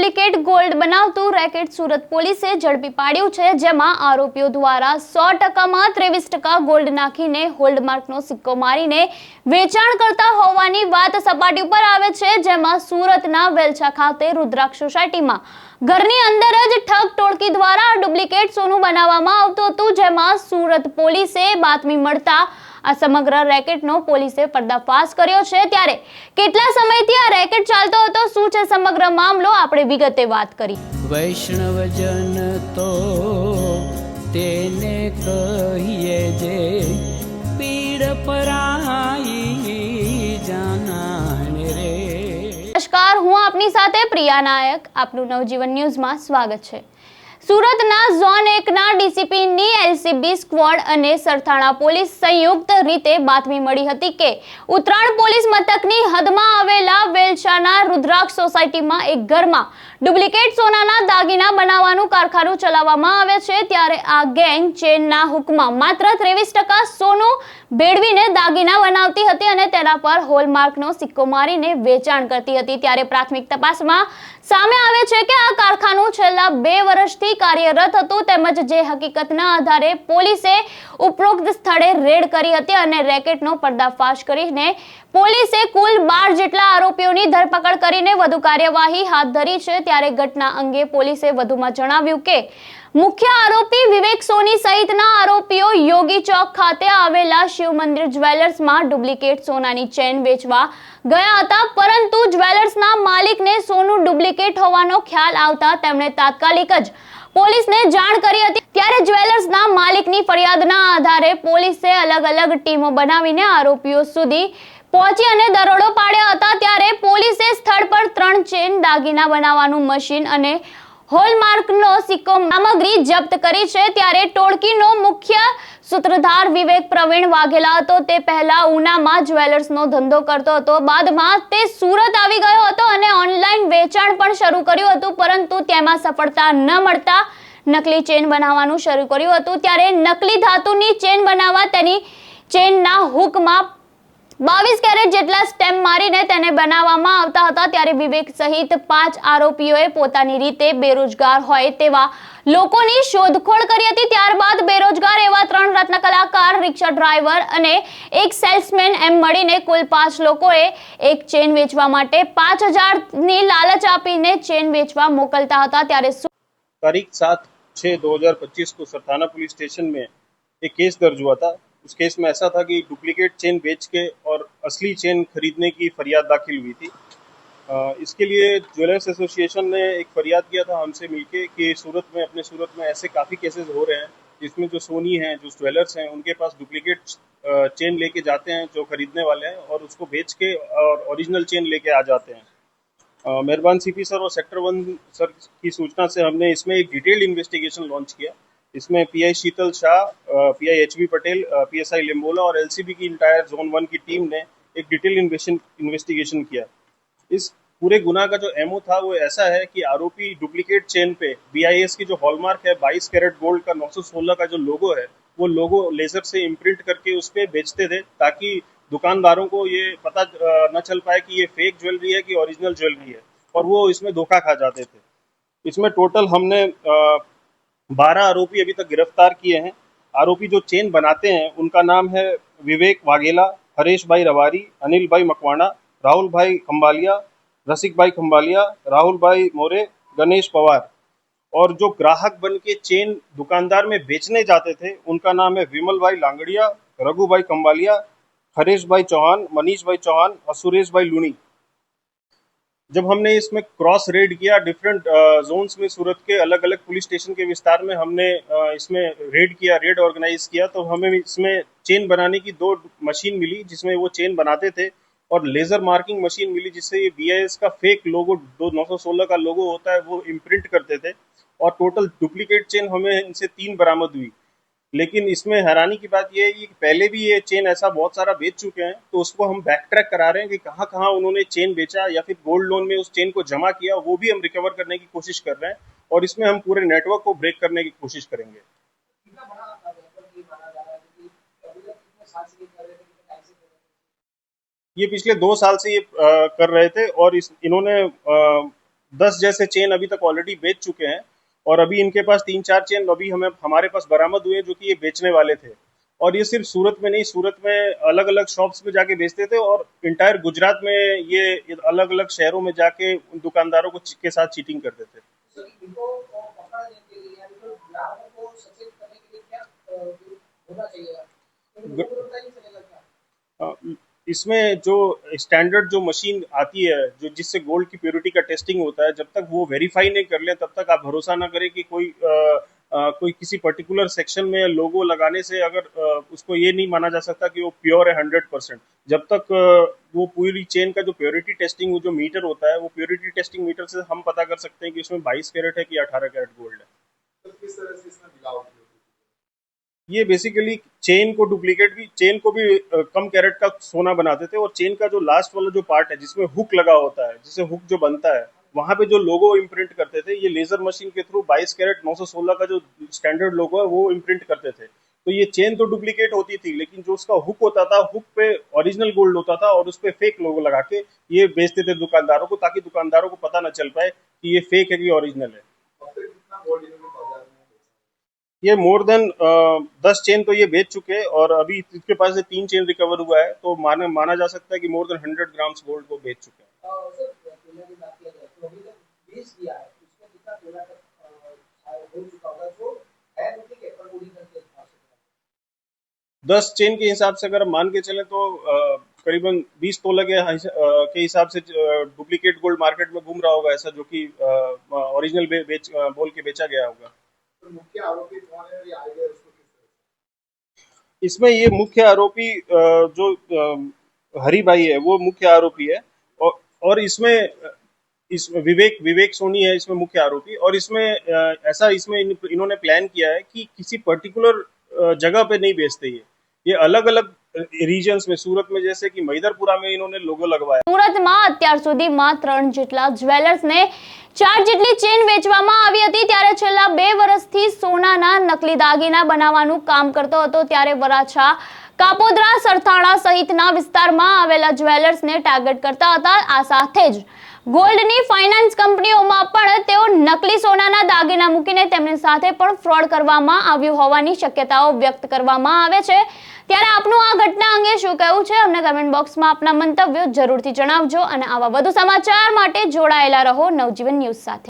Duplicate gold બનાવતું racket Surat પોલીસે ઝડપી પાડ્યું છે, જેમાં આરોપીઓ દ્વારા સો ટકામાં ત્રેવીસ ટકા ગોલ્ડ નાખીને હોલ્ડમાર્કનો સિક્કો મારીને વેચાણ કરતા હોવાની વાત સપાટી ઉપર આવે છે, જેમાં સુરતના વેલછા ખાતે રુદ્રાક્ષ સોસાયટીમાં ઘરની અંદર જ ઠગ ટોળકી દ્વારા ડુપ્લિકેટ સોનું બનાવવામાં આવતું હતું, જેમાં સુરત પોલીસે બાતમી મળતા આ સમગ્ર રેકેટનો પોલીસે પર્દાફાશ કર્યો છે. ત્યારે કેટલા સમયથી આ રેકેટ ચાલતો છે સમગ્ર મામલો આપણે વિગતે વાત કરી. વૈષ્ણવજન તો તેને કહીએ જે પીડ પરાઈ જાનાને રે. નમસ્કાર હું આપની સાથે પ્રિયા નાયક. આપનું નવજીવન ન્યૂઝમાં સ્વાગત છે. સુરતના ઝોન એકના ડીસીપીની એલસીબી સ્ક્વોડ અને સરથાણા પોલીસ સંયુક્ત રીતે બાતમી મળી હતી કે ઉત્તરાયણ પોલીસ મથકની હદમાં આવેલા વેલશાના રુદ્રાક્ષ સોસાયટીમાં એક ઘરમાં ડુપ્લિકેટ સોનાના દાગીના બનાવવાનું કારખાનું ચલાવવામાં આવે છે, ત્યારે આ ગેંગ ચેનના હુકમાં માત્ર ત્રેવીસ ટકા સોનું ભેળવીને દાગીના બનાવતી હતી અને તેના પર હોલમાર્કનો સિક્કો મારીને વેચાણ કરતી હતી. ત્યારે પ્રાથમિક તપાસમાં સામે આવે છે કે આ કારખાનું છેલ્લા બે વર્ષથી કાર્યરત હતું, તેમજ જે હકીકતના આધારે પોલીસે ઉપરોક્ત સ્થળે રેડ કરી હતી અને રેકેટનો પર્દાફાશ કરીને પોલીસે કુલ બાર જેટલા આરોપીઓની ધરપકડ કરીને વધુ કાર્યવાહી હાથ ધરી છે. ત્યારે ઘટના અંગે પોલીસે વધુમાં જણાવ્યું કે, મુખ્ય આરોપી વિવેક સોની સહિતના આરોપીઓ યોગી ચોક ખાતે આવેલા શિવ મંદિર જ્વેલર્સમાં ડુપ્લિકેટ સોનાની ચેન વેચવા ગયા હતા. પરંતુ જ્વેલર્સના માલિકને સોનું ડુપ્લિકેટ હોવાનો ખ્યાલ આવતા તેમણે તાત્કાલિક જ પોલીસને જાણ કરી હતી. ત્યારે જ્વેલર્સના માલિકની ફરિયાદના આધારે પોલીસે અલગ અલગ ટીમો બનાવીને આરોપીઓ સુધી પહોંચી અને દરોડો પાડ્યા હતા ત્યારે પોલીસે સ્થળ પર ત્રણ ચેન દાગીના બનાવવાનું મશીન અને હોલમાર્કનો સિક્કો સામગ્રી જપ્ત કરી છે. ત્યારે ટોળકીનો મુખ્ય સૂત્રધાર વિવેક પ્રવીણ વાઘેલા હતો. તે પહેલા ઉનામાં જ્વેલર્સનો ધંધો કરતો હતો. બાદમાં તે સુરત આવી ગયો હતો અને ઓનલાઈન વેચાણ પણ શરૂ કર્યું હતું, પરંતુ તેમાં સફળતા ન મળતા નકલી ચેન બનાવવાનું શરૂ કર્યું હતું. ત્યારે નકલી ધાતુની ચેન બનાવવા તેની ચેનના હુકમાં બાવીસ કેરેટ જેટલા સ્ટેમ્પ મારીને તેને બનાવવામાં આવતા હતા ત્યારે વિવેક સહિત પાંચ આરોપીઓએ પોતાની રીતે બેરોજગાર હોય તેવા લોકોની શોધખોળ કરી હતી ત્યારબાદ બેરોજગાર એવા ત્રણ રત્ન કલાકાર રિક્ષા ડ્રાઈવર અને એક સેલ્સમેન એમ મળીને કુલ પાંચ લોકોએ એક ચેન વેચવા માટે પાંચ હજારની લાલચ આપીને ચેન વેચવા મોકલતા હતા ત્યારે સુ- तारीख सात छः दो हजार पच्चीस को सरथाना पुलिस स्टेशन में एक केस दर्ज हुआ था उस केस में ऐसा था कि डुप्लीकेट चेन बेच के और असली चेन खरीदने की फरियाद दाखिल हुई थी। इसके लिए ज्वेलर्स एसोसिएशन ने एक फरियाद किया था हमसे मिलके कि सूरत में, अपने सूरत में ऐसे काफ़ी केसेस हो रहे हैं जिसमें जो सोनी हैं, जो ज्वेलर्स हैं, उनके पास डुप्लीकेट चेन लेके जाते हैं, जो खरीदने वाले हैं और उसको बेच के और ओरिजिनल चेन लेके आ जाते हैं। मेहरबान सीपी सर और सेक्टर वन सर की सूचना से हमने इसमें एक डिटेल्ड इन्वेस्टिगेशन लॉन्च किया। इसमें PI Sheetal Shah PI H B Patel PSI Limbola और एलसीबी की इंटायर जोन वन की टीम ने एक डिटेल इन्वेस्टिगेशन किया। इस पूरे गुना का जो एमओ था, वो ऐसा है कि आरोपी डुप्लीकेट चेन पे बीआईएस की जो हॉलमार्क है 22 कैरेट गोल्ड का 916 का जो लोगो है, वो लोगो लेजर से इम्प्रिंट करके उस पर बेचते थे, ताकि दुकानदारों को ये पता न चल पाए कि ये फेक ज्वेलरी है कि ओरिजिनल ज्वेलरी है, और वो इसमें धोखा खा जाते थे। इसमें टोटल हमने बारह आरोपी अभी तक गिरफ़्तार किए हैं। आरोपी जो चेन बनाते हैं, उनका नाम है विवेक वाघेला हरेश भाई रवारी, अनिल भाई मकवाणा, राहुल भाई खम्बालिया रसिक भाई खम्बालिया राहुल भाई मोरे, गणेश पवार। और जो ग्राहक बन के चेन दुकानदार में बेचने जाते थे, उनका नाम है विमल भाई लांगड़िया, रघु भाई खम्बालिया हरेश भाई चौहान, मनीष भाई चौहान और सुरेश भाई लुनी। जब हमने इसमें क्रॉस रेड किया डिफरेंट जोन्स में सूरत के अलग अलग पुलिस स्टेशन के विस्तार में हमने इसमें रेड किया रेड ऑर्गेनाइज किया तो हमें इसमें चेन बनाने की दो मशीन मिली, जिसमें वो चेन बनाते थे, और लेजर मार्किंग मशीन मिली, जिससे ये बी का फेक लोगो दो नौ का लोगो होता है, वो इम्प्रिंट करते थे, और टोटल डुप्लीकेट चेन हमें इनसे तीन बरामद हुई। लेकिन इसमें हैरानी की बात यह है कि पहले भी ये चेन ऐसा बहुत सारा बेच चुके हैं तो उसको हम बैक ट्रैक करा रहे हैं कि कहाँ कहाँ उन्होंने चेन बेचा या फिर गोल्ड लोन में उस चेन को जमा किया, वो भी हम रिकवर करने की कोशिश कर रहे हैं और इसमें हम पूरे नेटवर्क को ब्रेक करने की कोशिश करेंगे। ये पिछले दो साल से ये कर रहे थे और इस, इन्होंने दस जैसे चेन अभी तक ऑलरेडी बेच चुके हैं। और अभी इनके पास तीन चार चेन अभी हमें, हमारे पास बरामद हुए जो कि ये बेचने वाले थे। और ये सिर्फ़ सूरत में नहीं, सूरत में अलग अलग शॉप्स में जाके बेचते थे और इंटायर गुजरात में ये अलग अलग शहरों में जाके उन दुकानदारों को के साथ चीटिंग करते थे सर इनको अ, पकड़ने के लिए या इनको ग्राहकों को सचेत करने के लिए क्या अ, होना चाहिए तो इनको ग- पता नहीं चलेगा क्या अ, इसमें जो स्टैंडर्ड जो मशीन आती है जो जिससे गोल्ड की प्योरिटी का टेस्टिंग होता है जब तक वो वेरीफाई नहीं कर ले तब तक आप भरोसा ना करें कि कोई अ, कोई किसी पर्टिकुलर सेक्शन में लोगो लगाने से अगर अ, उसको ये नहीं माना जा सकता कि वो प्योर है हंड्रेड परसेंट जब तक अ, वो पूरी चेन का जो प्योरिटी टेस्टिंग जो मीटर होता है वो प्योरिटी टेस्टिंग मीटर से हम पता कर सकते हैं कि उसमें बाईस कैरेट है कि अठारह कैरेट गोल्ड है। तो किस तरह से इसमें मिलावट ये बेसिकली चेन को डुप्लीकेट भी चेन को भी कम कैरेट का सोना बनाते थे और चेन का जो लास्ट वाला जो पार्ट है, जिसमें हुक लगा होता है, जिससे हुक जो बनता है, वहाँ पे जो लोगो इम्प्रिंट करते थे, ये लेजर मशीन के थ्रू 22 कैरेट 916 का जो स्टैंडर्ड लोगो है, वो इम्प्रिंट करते थे। तो ये चेन तो डुप्लीकेट होती थी, लेकिन जो उसका हुक होता था हुक पे ओरिजिनल गोल्ड होता था और उस पे फेक लोगो लगा के ये बेचते थे दुकानदारों को, ताकि दुकानदारों को पता ना चल पाए कि ये फेक है कि ओरिजिनल है अब तक कितना गोल्ड इन्होंने बाज़ार में बेचा ये मोर देन दस चेन तो ये बेच चुके हैं और अभी इसके पास से तीन चेन रिकवर हुआ है तो माना माना जा सकता है कि more than hundred grams gold को बेच चुके हैं। दस चेन के हिसाब से अगर मान के चले तो करीबन बीस तोला के के हिसाब से डुप्लीकेट गोल्ड मार्केट में घूम रहा होगा ऐसा जो कि ओरिजिनल बेच बोल के बेचा गया होगा। इसमें ये मुख्य आरोपी जो हरी भाई है वो मुख्य आरोपी है और इसमें इस विवेक विवेक सोनी है इसमें मुख्य आरोपी और इसमें ऐसा इसमें इन, इन्होंने प्लान किया है कि किसी पर्टिकुलर जगह पे नहीं बेचते ये। ये अलग अलग रीजन्स में सूरत में जैसे कि मैदरपुरा में इन्होंने लोगो लगवाया સુરતમાં અત્યાર સુધીમાં ત્રણ જેટલા જ્વેલર્સને ચાર જેટલી ચેન વેચવામાં આવી હતી ત્યારે છેલ્લા બે વર્ષથી સોનાના નકલી દાગીના બનાવવાનું કામ કરતો હતો ત્યારે વરાછા કાપોદ્રા સરથાણા સહિતના વિસ્તારમાં આવેલા જ્વેલર્સને ટાર્ગેટ કરતા હતા આ સાથે જ ગોલ્ડની ફાઇનાન્સ કંપનીઓમાં પણ તેઓ નકલી સોનાના દાગીના મૂકીને તેમની સાથે પણ ફ્રોડ કરવામાં આવ્યું હોવાની શક્યતાઓ વ્યક્ત કરવામાં આવે છે. ત્યારે આપનું આ ઘટના અંગે શું કહેવું છે? અમને કમેન્ટ બોક્સમાં આપના મંતવ્યો જરૂરથી જણાવજો અને આવા વધુ સમાચાર માટે જોડાયેલા રહો નવજીવન ન્યૂઝ સાથે.